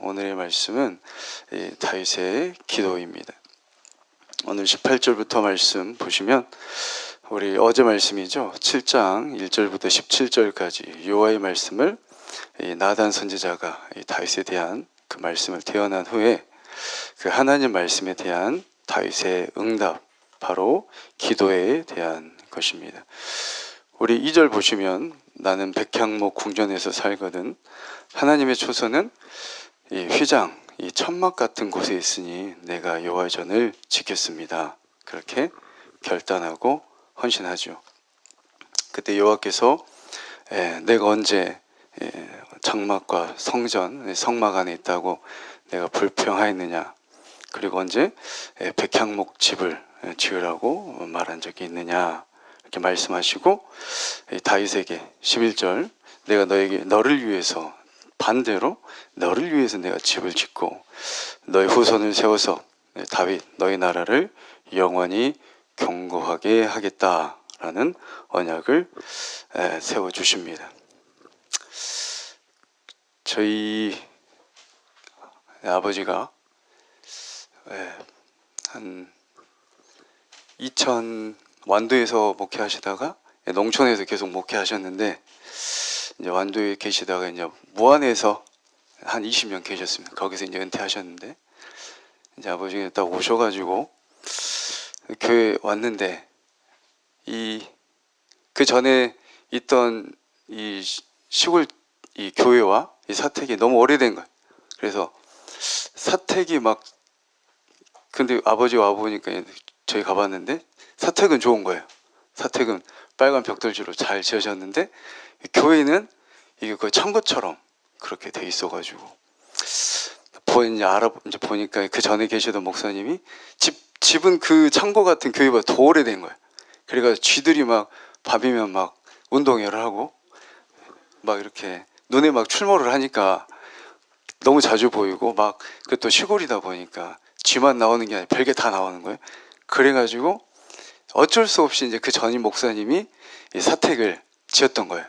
오늘의 말씀은 이 다윗의 기도입니다. 오늘 18절부터 말씀 보시면 우리 어제 말씀이죠. 7장 1절부터 17절까지 요하의 말씀을 이 나단 선지자가 이 다윗에 대한 그 말씀을 태어난 후에 그 하나님 말씀에 대한 다윗의 응답 바로 기도에 대한 것입니다. 우리 2절 보시면 나는 백향목 궁전에서 살거든 하나님의 초소는 이 휘장 이 천막 같은 곳에 있으니 내가 여호와의 전을 지켰습니다. 그렇게 결단하고 헌신하죠. 그때 여호와께서 에, 내가 언제 에, 장막과 성전 성막 안에 있다고 내가 불평하였느냐 그리고 언제 에, 백향목 집을 에, 지으라고 말한 적이 있느냐 이렇게 말씀하시고 이 다윗에게 11절 내가 너에게 너를 위해서 반대로 너를 위해서 내가 집을 짓고 너의 후손을 세워서 다윗 너의 나라를 영원히 경고하게 하겠다라는 언약을 에, 세워 주십니다. 저희 아버지가 에, 한2000 완도에서 목회하시다가 농촌에서 계속 목회하셨는데 이제 완도에 계시다가 이제 무안에서 한 20년 계셨습니다. 거기서 이제 은퇴하셨는데 이제 아버지가 딱 오셔가지고 교회 왔는데 이 그 전에 있던 이 시- 시골 이 교회와 이 사택이 너무 오래된 거예요. 그래서 사택이 막 근데 아버지가 와 보니까 저희 가봤는데 사택은 좋은 거예요. 사택은 빨간 벽돌지로 잘 지어졌는데 교회는 이게 거의 창고처럼 그렇게 돼 있어가지고 보 이제 알아 이제 보니까 그 전에 계시던 목사님이 집 집은 그 창고 같은 교회보다 더 오래된 거예요. 그래가지고 쥐들이 막 밤이면 막 운동회를 하고 막 이렇게 눈에 막 출몰을 하니까 너무 자주 보이고 막 그것도 시골이다 보니까 쥐만 나오는 게 아니라 별게 다 나오는 거예요. 그래가지고 어쩔 수 없이 이제 그 전임 목사님이 이 사택을 지었던 거예요.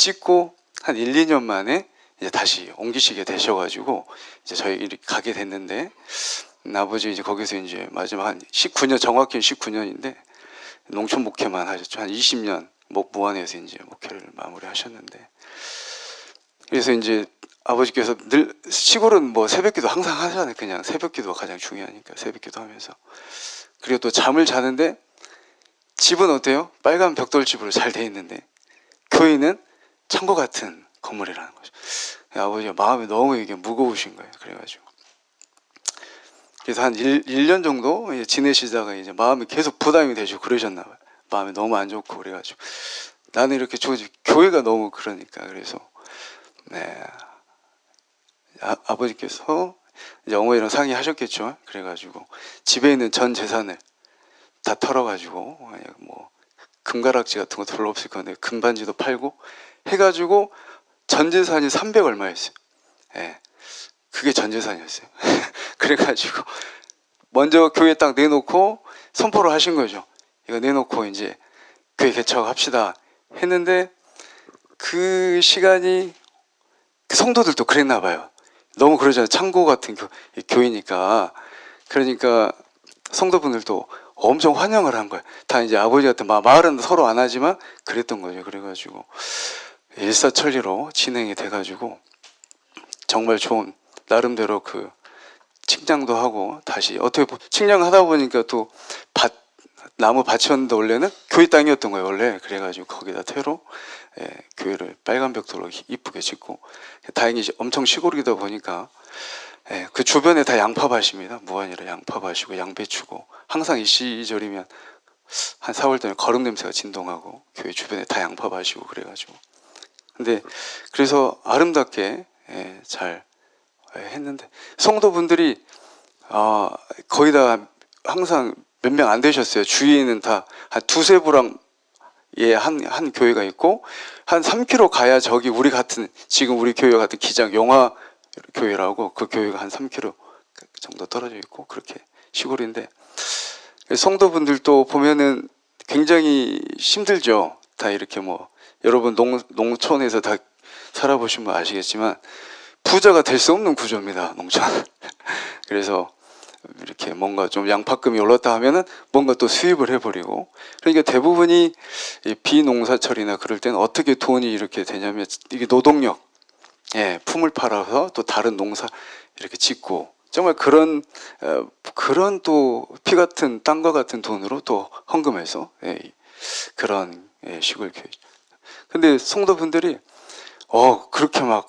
짓고 한 1, 2년 만에 이제 다시 옮기시게 되셔가지고 이제 저희 이렇게 가게 됐는데 음, 아버지 이제 거기서 이제 마지막 한 19년 정확히 19년인데 농촌 목회만 하셨죠. 한 20년 목 무안에서 이제 목회를 마무리하셨는데 그래서 이제 아버지께서 늘 시골은 뭐 새벽기도 항상 하잖아요. 그냥 새벽기도가 가장 중요하니까 새벽기도 하면서 그리고 또 잠을 자는데 집은 어때요? 빨간 벽돌집으로 잘 돼 있는데 교회는 창고 같은 건물이라는 거죠. 아버지가 마음이 너무 이게 무거우신 거예요. 그래가지고 그래서 한 1, 1년 정도 이제 지내시다가 이제 마음이 계속 부담이 되시고 그러셨나 봐요. 마음이 너무 안 좋고 그래가지고 나는 이렇게 좋지 교회가 너무 그러니까 그래서 네 아, 아버지께서 어머니랑 상의하셨겠죠. 그래가지고 집에 있는 전 재산을 다 털어가지고 뭐 금가락지 같은 거 별로 없을 건데 금반지도 팔고 해가지고 전 재산이 300 얼마였어요. 예, 그게 전 재산이었어요. 그래가지고 먼저 교회 딱 내놓고 선포를 하신 거죠. 이거 내놓고 이제 교회 개척합시다 했는데 그 시간이 그 성도들도 그랬나 봐요. 너무 그러잖아요. 창고 같은 교, 교회니까. 그러니까 성도분들도 엄청 환영을 한 거예요. 다 이제 아버지 같은 마, 말은 서로 안 하지만 그랬던 거죠. 그래가지고 일사천리로 진행이 돼가지고 정말 좋은 나름대로 그 측량도 하고 다시 어떻게 보- 측량하다 보니까 또 밭 나무 밭이었는데 원래는 교회 땅이었던 거예요. 원래 그래가지고 거기다 퇴로 예, 교회를 빨간 벽돌로 이쁘게 짓고 다행히 엄청 시골이다 보니까 예, 그 주변에 다 양파밭입니다. 무안이라 양파밭이고 양배추고 항상 이 시절이면 한 4월 달에 거름 냄새가 진동하고 교회 주변에 다 양파밭이고 그래가지고 근데 그래서 아름답게 예, 잘 예, 했는데 성도분들이 아 거의 다 항상 몇 명 안 되셨어요. 주위에는 다 한 두세 부랑 예 한 한 교회가 있고 한 3km 가야 저기 우리 같은 지금 우리 교회 같은 기장 영화 교회라고 그 교회가 한 3km 정도 떨어져 있고 그렇게 시골인데 성도분들도 보면은 굉장히 힘들죠. 다 이렇게 뭐 여러분 농 농촌에서 다 살아보시면 아시겠지만 부자가 될 수 없는 구조입니다. 농촌. 그래서 이렇게 뭔가 좀 양파금이 올랐다 하면은 뭔가 또 수입을 해버리고 그러니까 대부분이 이 비농사철이나 그럴 때는 어떻게 돈이 이렇게 되냐면 이게 노동력, 예, 품을 팔아서 또 다른 농사 이렇게 짓고 정말 그런 어, 그런 또 피 같은 땅과 같은 돈으로 또 헌금해서 예, 그런 예, 식을 교육. 근데 성도분들이 어 그렇게 막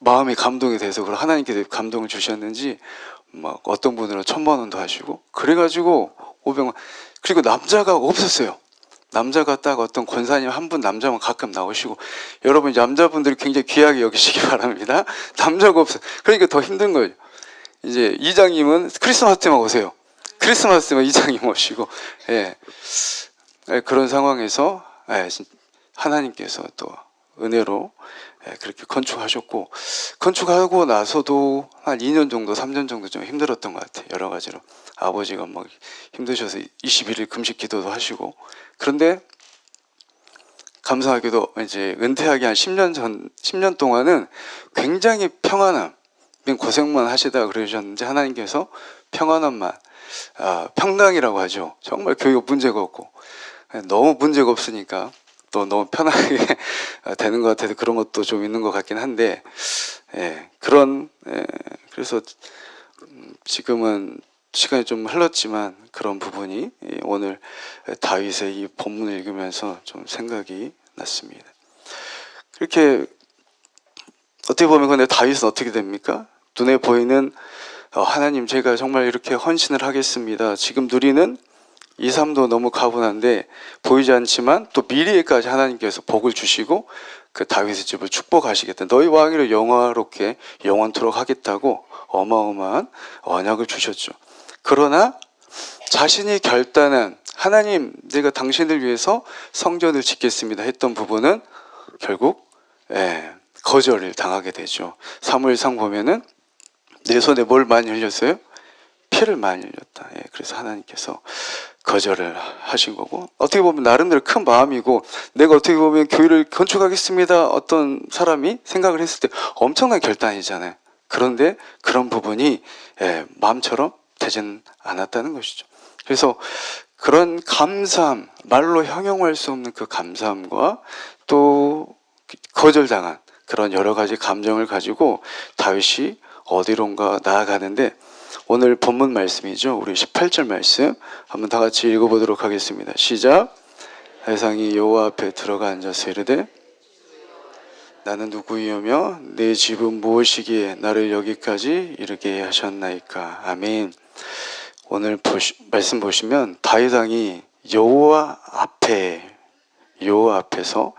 마음이 감동이 돼서 그걸 하나님께 감동을 주셨는지 막 어떤 분들은 천만 원도 하시고 그래가지고 500만 그리고 남자가 없었어요. 남자가 딱 어떤 권사님 한 분 남자만 가끔 나오시고 여러분 남자분들이 굉장히 귀하게 여기시기 바랍니다. 남자가 없어. 그러니까 더 힘든 거예요. 이제 이장님은 크리스마스 때만 오세요. 크리스마스 때만 이장님 오시고 예. 예, 그런 상황에서 예, 진- 하나님께서 또 은혜로 예, 그렇게 건축하셨고 건축하고 나서도 한 2년 정도, 3년 정도 좀 힘들었던 것 같아요. 여러 가지로 아버지가 막 힘드셔서 21일 금식 기도도 하시고 그런데 감사하게도 이제 은퇴하기 한 10년 전, 10년 동안은 굉장히 평안함, 고생만 하시다 그러셨는지 하나님께서 평안함만, 아, 평강이라고 하죠. 정말 교육 문제가 없고 너무 문제가 없으니까 또 너무 편하게 되는 것 같아서 그런 것도 좀 있는 것 같긴 한데, 예, 그런 예, 그래서 음, 지금은 시간이 좀 흘렀지만 그런 부분이 예, 오늘 다윗의 이 본문을 읽으면서 좀 생각이 났습니다. 그렇게 어떻게 보면 근데 다윗은 어떻게 됩니까? 눈에 보이는 어, 하나님 제가 정말 이렇게 헌신을 하겠습니다. 지금 누리는 이 삶도 너무 가분한데 보이지 않지만 또 미래에까지 하나님께서 복을 주시고 그 다윗의 집을 축복하시겠다. 너희 왕위를 영화롭게 영원토록 하겠다고 어마어마한 언약을 주셨죠. 그러나 자신이 결단한 하나님 내가 당신을 위해서 성전을 짓겠습니다 했던 부분은 결국 예, 거절을 당하게 되죠. 사무엘상 보면은 내 손에 뭘 많이 흘렸어요? 피를 많이 흘렸다. 예, 그래서 하나님께서 거절을 하신 거고 어떻게 보면 나름대로 큰 마음이고 내가 어떻게 보면 교회를 건축하겠습니다. 어떤 사람이 생각을 했을 때 엄청난 결단이잖아요. 그런데 그런 부분이 예, 마음처럼 되진 않았다는 것이죠. 그래서 그런 감사함, 말로 형용할 수 없는 그 감사함과 또 거절당한 그런 여러 가지 감정을 가지고 다윗이 어디론가 나아가는데 오늘 본문 말씀이죠. 우리 18절 말씀 한번 다 같이 읽어보도록 하겠습니다. 시작. 세상이 여호와 앞에 들어가 앉아서 이르되 나는 누구이오며 내 집은 무엇이기에 나를 여기까지 이르게 하셨나이까. 아멘. 오늘 보시, 말씀 보시면 다윗 왕이 여호와 앞에 여호와 앞에서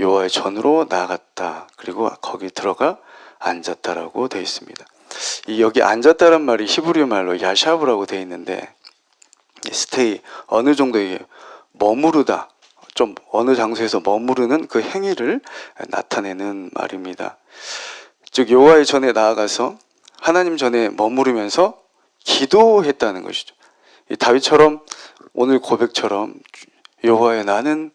여호와의 전으로 나아갔다. 그리고 거기 들어가 앉았다라고 되어 있습니다. 이 여기 앉았다란 말이 히브리 말로 야샤브라고 되어 있는데 이 스테이 어느 정도의 머무르다 좀 어느 장소에서 머무르는 그 행위를 나타내는 말입니다. 즉 여호와의 전에 나아가서 하나님 전에 머무르면서 기도했다는 것이죠. 이 다윗처럼 오늘 고백처럼 여호와의 나는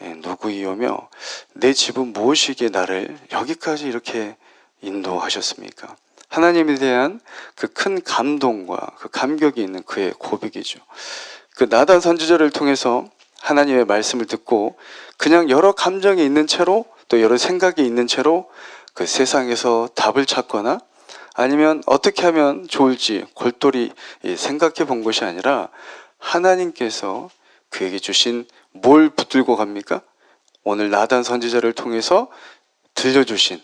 예, 누구이오며 내 집은 무엇이기에 나를 여기까지 이렇게 인도하셨습니까? 하나님에 대한 그 큰 감동과 그 감격이 있는 그의 고백이죠. 그 나단 선지자를 통해서 하나님의 말씀을 듣고 그냥 여러 감정이 있는 채로 또 여러 생각이 있는 채로 그 세상에서 답을 찾거나 아니면 어떻게 하면 좋을지 골똘히 생각해 본 것이 아니라 하나님께서 그에게 주신 뭘 붙들고 갑니까? 오늘 나단 선지자를 통해서 들려주신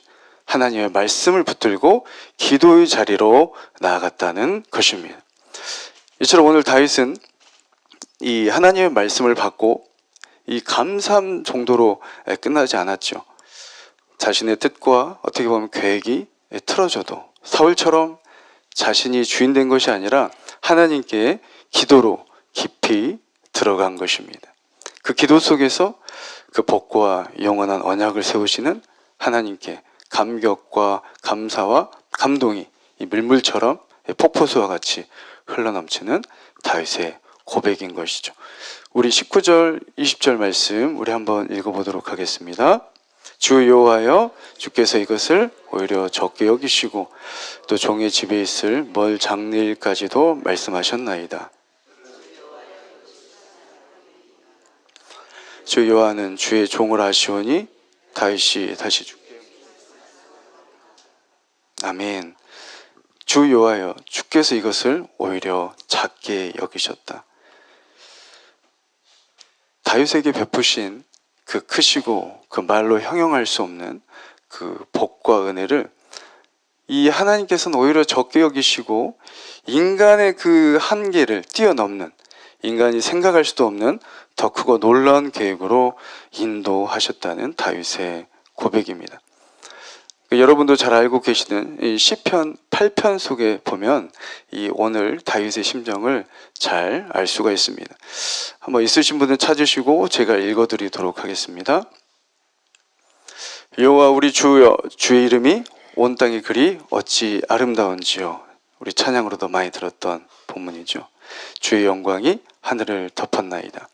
하나님의 말씀을 붙들고 기도의 자리로 나아갔다는 것입니다. 이처럼 오늘 다윗은 이 하나님의 말씀을 받고 이 감사함 정도로 끝나지 않았죠. 자신의 뜻과 어떻게 보면 계획이 틀어져도 사울처럼 자신이 주인 된 것이 아니라 하나님께 기도로 깊이 들어간 것입니다. 그 기도 속에서 그 복과 영원한 언약을 세우시는 하나님께 감격과 감사와 감동이 이 물물처럼 폭포수와 같이 흘러넘치는 다윗의 고백인 것이죠. 우리 19절, 20절 말씀 우리 한번 읽어보도록 하겠습니다. 주 여호와여 주께서 이것을 오히려 적게 여기시고 또 종의 집에 있을 멀 장래일까지도 말씀하셨나이다. 주 여호와는 주의 종을 아시오니 다윗이 다시 주께 아멘. 주 여호와여 주께서 이것을 오히려 작게 여기셨다. 다윗에게 베푸신 그 크시고 그 말로 형용할 수 없는 그 복과 은혜를 이 하나님께서는 오히려 적게 여기시고 인간의 그 한계를 뛰어넘는 인간이 생각할 수도 없는 더 크고 놀라운 계획으로 인도하셨다는 다윗의 고백입니다. 그 여러분도 잘 알고 계시는 이 시편 8편 속에 보면 이 오늘 다윗의 심정을 잘 알 수가 있습니다. 한번 있으신 분은 찾으시고 제가 읽어 드리도록 하겠습니다. 여호와 우리 주여 주의 이름이 온 땅에 그리 어찌 아름다운지요. 우리 찬양으로도 많이 들었던 본문이죠. 주의 영광이 하늘을 덮었나이다.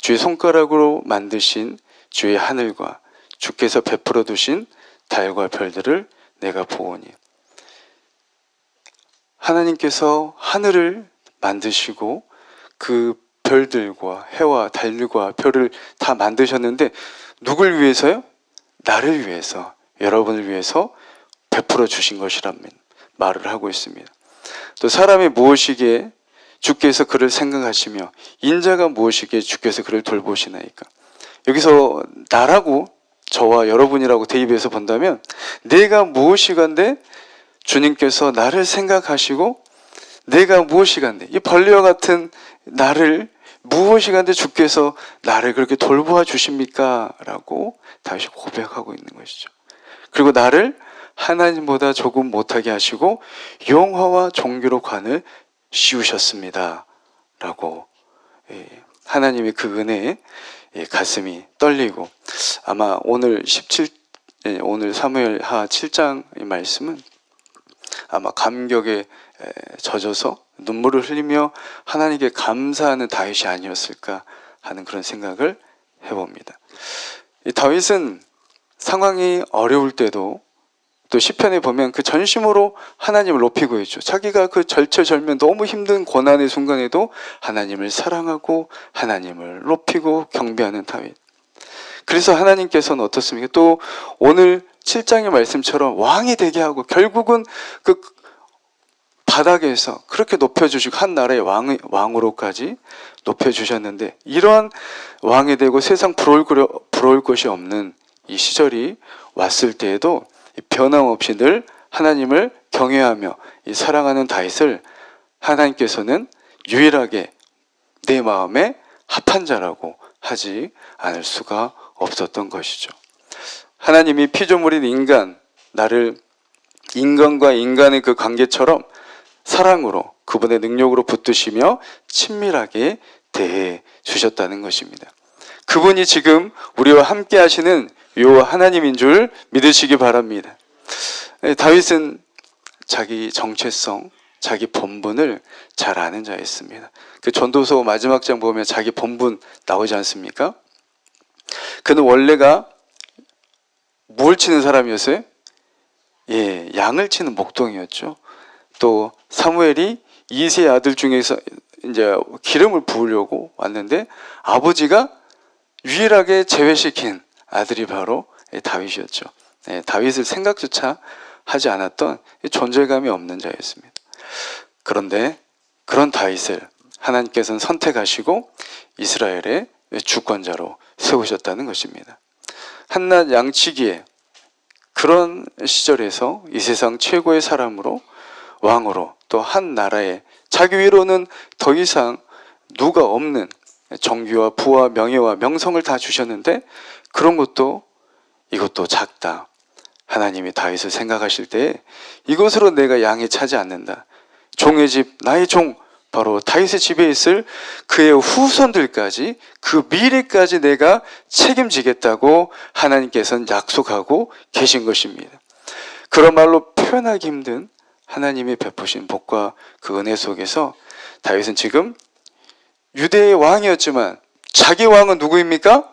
주의 손가락으로 만드신 주의 하늘과 주께서 베풀어 두신 달과 별들을 내가 보오니 하나님께서 하늘을 만드시고 그 별들과 해와 달과 별을 다 만드셨는데 누굴 위해서요? 나를 위해서 여러분을 위해서 베풀어 주신 것이라는 말을 하고 있습니다. 또 사람이 무엇이기에 주께서 그를 생각하시며 인자가 무엇이기에 주께서 그를 돌보시나이까. 여기서 나라고 저와 여러분이라고 대입해서 본다면 내가 무엇이간데 주님께서 나를 생각하시고 내가 무엇이간데 이 벌레와 같은 나를 무엇이간데 주께서 나를 그렇게 돌보아 주십니까? 라고 다시 고백하고 있는 것이죠. 그리고 나를 하나님보다 조금 못하게 하시고 영화와 종교로 관을 씌우셨습니다. 라고 예, 하나님의 그 은혜에 예, 가슴이 떨리고 아마 오늘 17 예, 오늘 사무엘하 7장의 말씀은 아마 감격에 젖어서 눈물을 흘리며 하나님께 감사하는 다윗이 아니었을까 하는 그런 생각을 해봅니다. 다윗은 상황이 어려울 때도 또 시편에 보면 그 전심으로 하나님을 높이고 있죠. 자기가 그 절체절면 너무 힘든 고난의 순간에도 하나님을 사랑하고 하나님을 높이고 경배하는 다윗. 그래서 하나님께서는 어떻습니까? 또 오늘 7장의 말씀처럼 왕이 되게 하고 결국은 그 바닥에서 그렇게 높여주시고 한 나라의 왕, 왕으로까지 높여주셨는데 이러한 왕이 되고 세상 부러울, 부러울 것이 없는 이 시절이 왔을 때에도 변함없이 늘 하나님을 경외하며 사랑하는 다윗을 하나님께서는 유일하게 내 마음에 합한 자라고 하지 않을 수가 없었던 것이죠. 하나님이 피조물인 인간, 나를 인간과 인간의 그 관계처럼 사랑으로 그분의 능력으로 붙드시며 친밀하게 대해 주셨다는 것입니다. 그분이 지금 우리와 함께 하시는 요 하나님인 줄 믿으시기 바랍니다. 네, 다윗은 자기 정체성, 자기 본분을 잘 아는 자였습니다. 그 전도서 마지막 장 보면 자기 본분 나오지 않습니까? 그는 원래가 뭘 치는 사람이었어요? 예, 양을 치는 목동이었죠. 또 사무엘이 이세 아들 중에서 이제 기름을 부으려고 왔는데 아버지가 유일하게 제외시킨 아들이 바로 다윗이었죠. 예, 다윗을 생각조차 하지 않았던 존재감이 없는 자였습니다. 그런데 그런 다윗을 하나님께서는 선택하시고 이스라엘의 주권자로 세우셨다는 것입니다. 한낱 양치기에 그런 시절에서 이 세상 최고의 사람으로 왕으로 또 한 나라에 자기 위로는 더 이상 누가 없는 정규와 부와 명예와 명성을 다 주셨는데 그런 것도 이것도 작다. 하나님이 다윗을 생각하실 때 이것으로 내가 양이 차지 않는다. 종의 집 나의 종 바로 다윗의 집에 있을 그의 후손들까지 그 미래까지 내가 책임지겠다고 하나님께서는 약속하고 계신 것입니다. 그런 말로 표현하기 힘든 하나님이 베푸신 복과 그 은혜 속에서 다윗은 지금 유대의 왕이었지만 자기 왕은 누구입니까?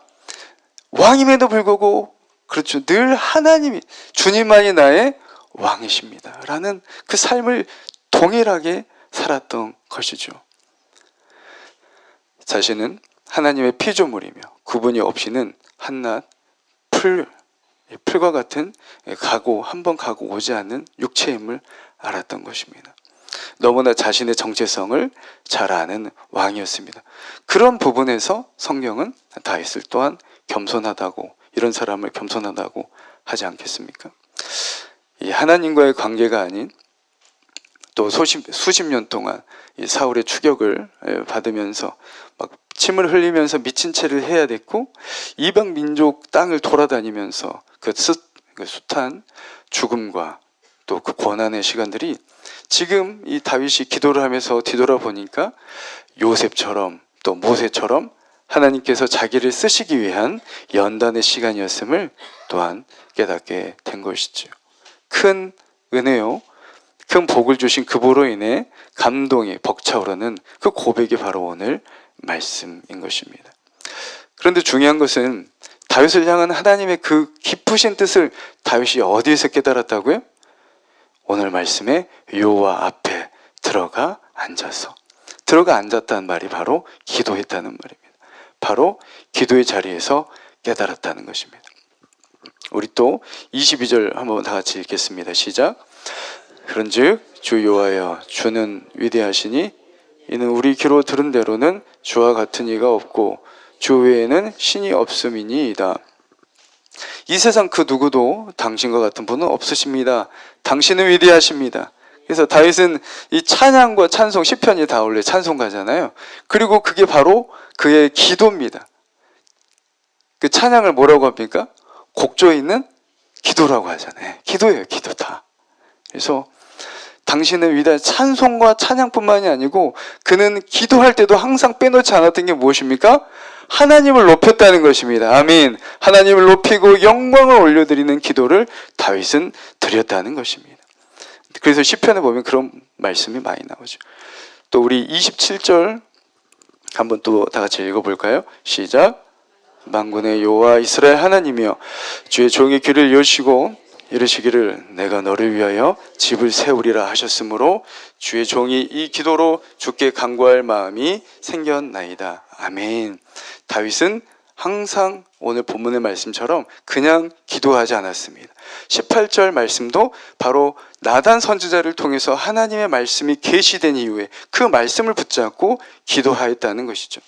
왕임에도 불구하고 그렇죠. 늘 하나님이 주님만이 나의 왕이십니다. 라는 그 삶을 동일하게 살았던 것이죠. 자신은 하나님의 피조물이며 구분이 없이는 한낱 풀, 풀과 같은 가고 한 번 가고 오지 않는 육체임을 알았던 것입니다. 너무나 자신의 정체성을 잘 아는 왕이었습니다. 그런 부분에서 성경은 다윗을 또한 겸손하다고 이런 사람을 겸손하다고 하지 않겠습니까? 이 하나님과의 관계가 아닌 또 수십, 수십 년 동안 이 사울의 추격을 예, 받으면서 막 침을 흘리면서 미친 채를 해야 됐고 이방 민족 땅을 돌아다니면서 그, 수, 그 숱한 죽음과 또 그 고난의 시간들이 지금 이 다윗이 기도를 하면서 뒤돌아보니까 요셉처럼 또 모세처럼 하나님께서 자기를 쓰시기 위한 연단의 시간이었음을 또한 깨닫게 된 것이죠. 큰 은혜요. 큰 복을 주신 그보로 인해 감동이 벅차오르는 그 고백이 바로 오늘 말씀인 것입니다. 그런데 중요한 것은 다윗을 향한 하나님의 그 깊으신 뜻을 다윗이 어디에서 깨달았다고요? 오늘 말씀에 요와 앞에 들어가 앉아서 들어가 앉았다는 말이 바로 기도했다는 말입니다. 바로 기도의 자리에서 깨달았다는 것입니다. 우리 또 22절 한번 다 같이 읽겠습니다. 시작. 그런즉 주 여호와여 주는 위대하시니 이는 우리 귀로 들은 대로는 주와 같은 이가 없고 주 외에는 신이 없음이니이다. 이 세상 그 누구도 당신과 같은 분은 없으십니다. 당신은 위대하십니다. 그래서 다윗은 이 찬양과 찬송 시편이 다 원래 찬송가잖아요. 그리고 그게 바로 그의 기도입니다. 그 찬양을 뭐라고 합니까? 곡조 있는 기도라고 하잖아요. 기도예요, 기도 다. 그래서 당신은 위대한 찬송과 찬양뿐만이 아니고 그는 기도할 때도 항상 빼놓지 않았던 게 무엇입니까? 하나님을 높였다는 것입니다. 아멘. 하나님을 높이고 영광을 올려드리는 기도를 다윗은 드렸다는 것입니다. 그래서 시편에 보면 그런 말씀이 많이 나오죠. 또 우리 27절 한번 또 다 같이 읽어볼까요? 시작. 만군의 여호와 이스라엘 하나님이여 주의 종의 귀를 여시고 이르시기를 내가 너를 위하여 집을 세우리라 하셨으므로 주의 종이 이 기도로 주께 간구할 마음이 생겼나이다. 아멘. 다윗은 항상 오늘 본문의 말씀처럼 그냥 기도하지 않았습니다. 18절 말씀도 바로 나단 선지자를 통해서 하나님의 말씀이 계시된 이후에 그 말씀을 붙잡고 기도하였다는 것이죠.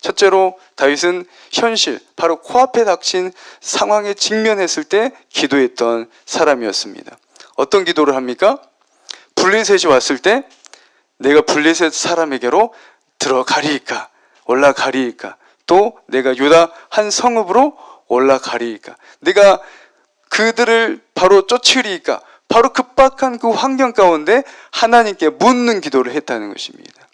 첫째로 다윗은 현실, 바로 코앞에 닥친 상황에 직면했을 때 기도했던 사람이었습니다. 어떤 기도를 합니까? 블레셋이 왔을 때 내가 블레셋 사람에게로 들어가리이까 올라가리이까 또 내가 유다 한 성읍으로 올라가리이까 내가 그들을 바로 쫓으리이까 바로 급박한 그 환경 가운데 하나님께 묻는 기도를 했다는 것입니다.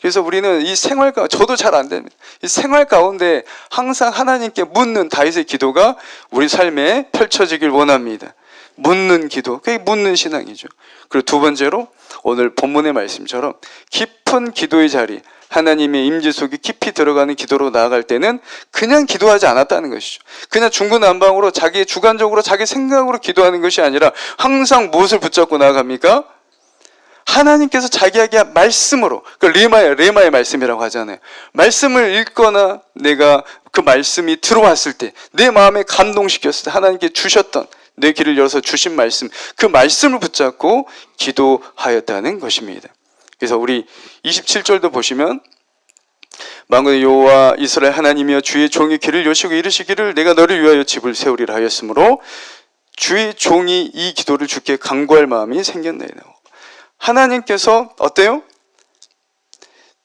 그래서 우리는 이 생활 가 저도 잘 안 됩니다. 이 생활 가운데 항상 하나님께 묻는 다윗의 기도가 우리 삶에 펼쳐지길 원합니다. 묻는 기도, 그게 묻는 신앙이죠. 그리고 두 번째로 오늘 본문의 말씀처럼 깊은 기도의 자리, 하나님의 임재 속에 깊이 들어가는 기도로 나아갈 때는 그냥 기도하지 않았다는 것이죠. 그냥 중구난방으로 자기 주관적으로 자기 생각으로 기도하는 것이 아니라 항상 무엇을 붙잡고 나아갑니까? 하나님께서 자기에게 말씀으로 그 레마의 레마의 말씀이라고 하잖아요. 말씀을 읽거나 내가 그 말씀이 들어왔을 때 내 마음에 감동시켰을 때 하나님께 주셨던 내 길을 열어서 주신 말씀 그 말씀을 붙잡고 기도하였다는 것입니다. 그래서 우리 27절도 보시면 만군의 여호와 이스라엘 하나님이여 주의 종이 길을 여시고 이르시기를 내가 너를 위하여 집을 세우리라 하였으므로 주의 종이 이 기도를 주께 간구할 마음이 생겼나이다. 하나님께서 어때요?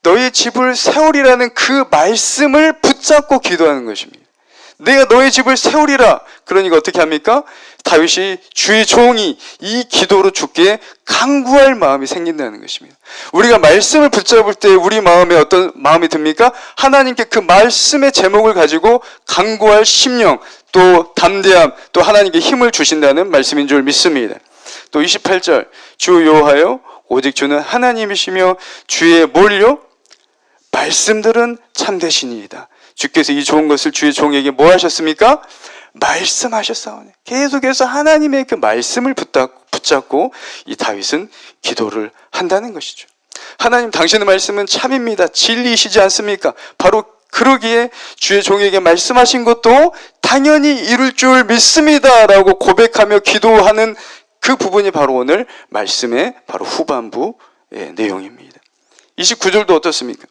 너의 집을 세우리라는 그 말씀을 붙잡고 기도하는 것입니다. 내가 너의 집을 세우리라. 그러니까 어떻게 합니까? 다윗이 주의 종이 이 기도로 주께 강구할 마음이 생긴다는 것입니다. 우리가 말씀을 붙잡을 때 우리 마음에 어떤 마음이 듭니까? 하나님께 그 말씀의 제목을 가지고 강구할 심령, 또 담대함, 또 하나님께 힘을 주신다는 말씀인 줄 믿습니다. 또 28절 주 여호와여 오직 주는 하나님이시며 주의 뭘요? 말씀들은 참되시니이다. 주께서 이 좋은 것을 주의 종에게 뭐 하셨습니까? 말씀하셨사오니 계속해서 하나님의 그 말씀을 붙잡- 붙잡고 이 다윗은 기도를 한다는 것이죠. 하나님 당신의 말씀은 참입니다. 진리이시지 않습니까? 바로 그러기에 주의 종에게 말씀하신 것도 당연히 이룰 줄 믿습니다라고 고백하며 기도하는 그 부분이 바로 오늘 말씀의 바로 후반부 의 내용입니다. 29절도 어떻습니까?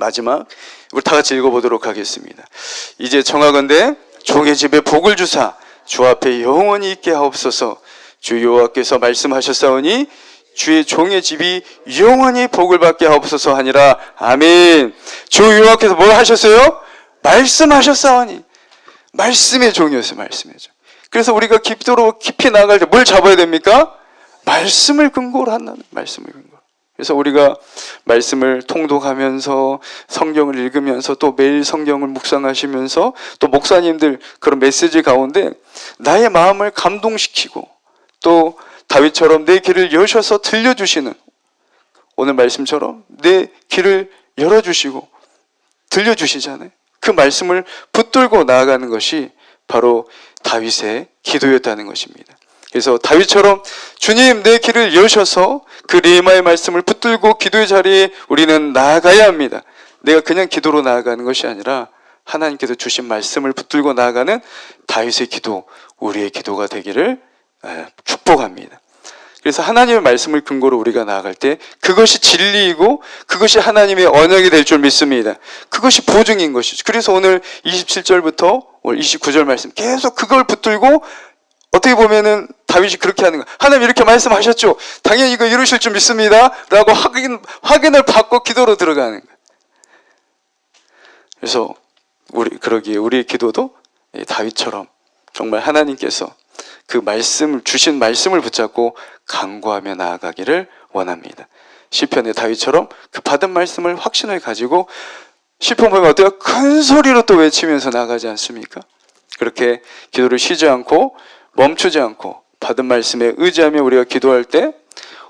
마지막 우리 다 같이 읽어보도록 하겠습니다. 이제 청하건대 종의 집에 복을 주사 주 앞에 영원히 있게 하옵소서 주 여호와께서 말씀하셨사오니 주의 종의 집이 영원히 복을 받게 하옵소서 하니라 아멘 주 여호와께서 뭘 하셨어요? 말씀하셨사오니 말씀의 종이었어요 말씀의 종 그래서 우리가 깊도록 깊이 나갈 때 뭘 잡아야 됩니까? 말씀을 근거로 한다는 말씀을 근거로 그래서 우리가 말씀을 통독하면서 성경을 읽으면서 또 매일 성경을 묵상하시면서 또 목사님들 그런 메시지 가운데 나의 마음을 감동시키고 또 다윗처럼 내 길을 여셔서 들려주시는 오늘 말씀처럼 내 길을 열어주시고 들려주시잖아요. 그 말씀을 붙들고 나아가는 것이 바로 다윗의 기도였다는 것입니다. 그래서 다윗처럼 주님 내 길을 여셔서 그 레마의 말씀을 붙들고 기도의 자리에 우리는 나아가야 합니다. 내가 그냥 기도로 나아가는 것이 아니라 하나님께서 주신 말씀을 붙들고 나아가는 다윗의 기도, 우리의 기도가 되기를 에, 축복합니다. 그래서 하나님의 말씀을 근거로 우리가 나아갈 때 그것이 진리이고 그것이 하나님의 언약이 될 줄 믿습니다. 그것이 보증인 것이죠. 그래서 오늘 27절부터 오늘 29절 말씀 계속 그걸 붙들고 어떻게 보면은 다윗이 그렇게 하는 거. 하나님 이렇게 말씀하셨죠. 당연히 이거 이루실 줄 믿습니다. 라고 확인, 확인을 받고 기도로 들어가는 거예요. 그래서 우리, 그러기에 우리의 기도도 이 다윗처럼 정말 하나님께서 그 말씀을, 주신 말씀을 붙잡고 강구하며 나아가기를 원합니다. 시편의 다윗처럼 그 받은 말씀을 확신을 가지고 시편 보면 어때요? 큰 소리로 또 외치면서 나가지 않습니까? 그렇게 기도를 쉬지 않고 멈추지 않고 받은 말씀에 의지하며 우리가 기도할 때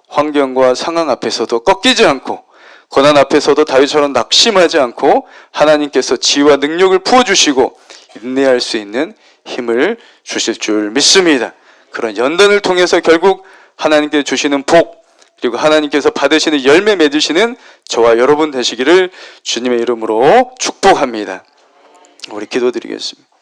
환경과 상황 앞에서도 꺾이지 않고 고난 앞에서도 다윗처럼 낙심하지 않고 하나님께서 지혜와 능력을 부어주시고 인내할 수 있는 힘을 주실 줄 믿습니다. 그런 연단을 통해서 결국 하나님께 주시는 복 그리고 하나님께서 받으시는 열매 맺으시는 저와 여러분 되시기를 주님의 이름으로 축복합니다. 우리 기도드리겠습니다.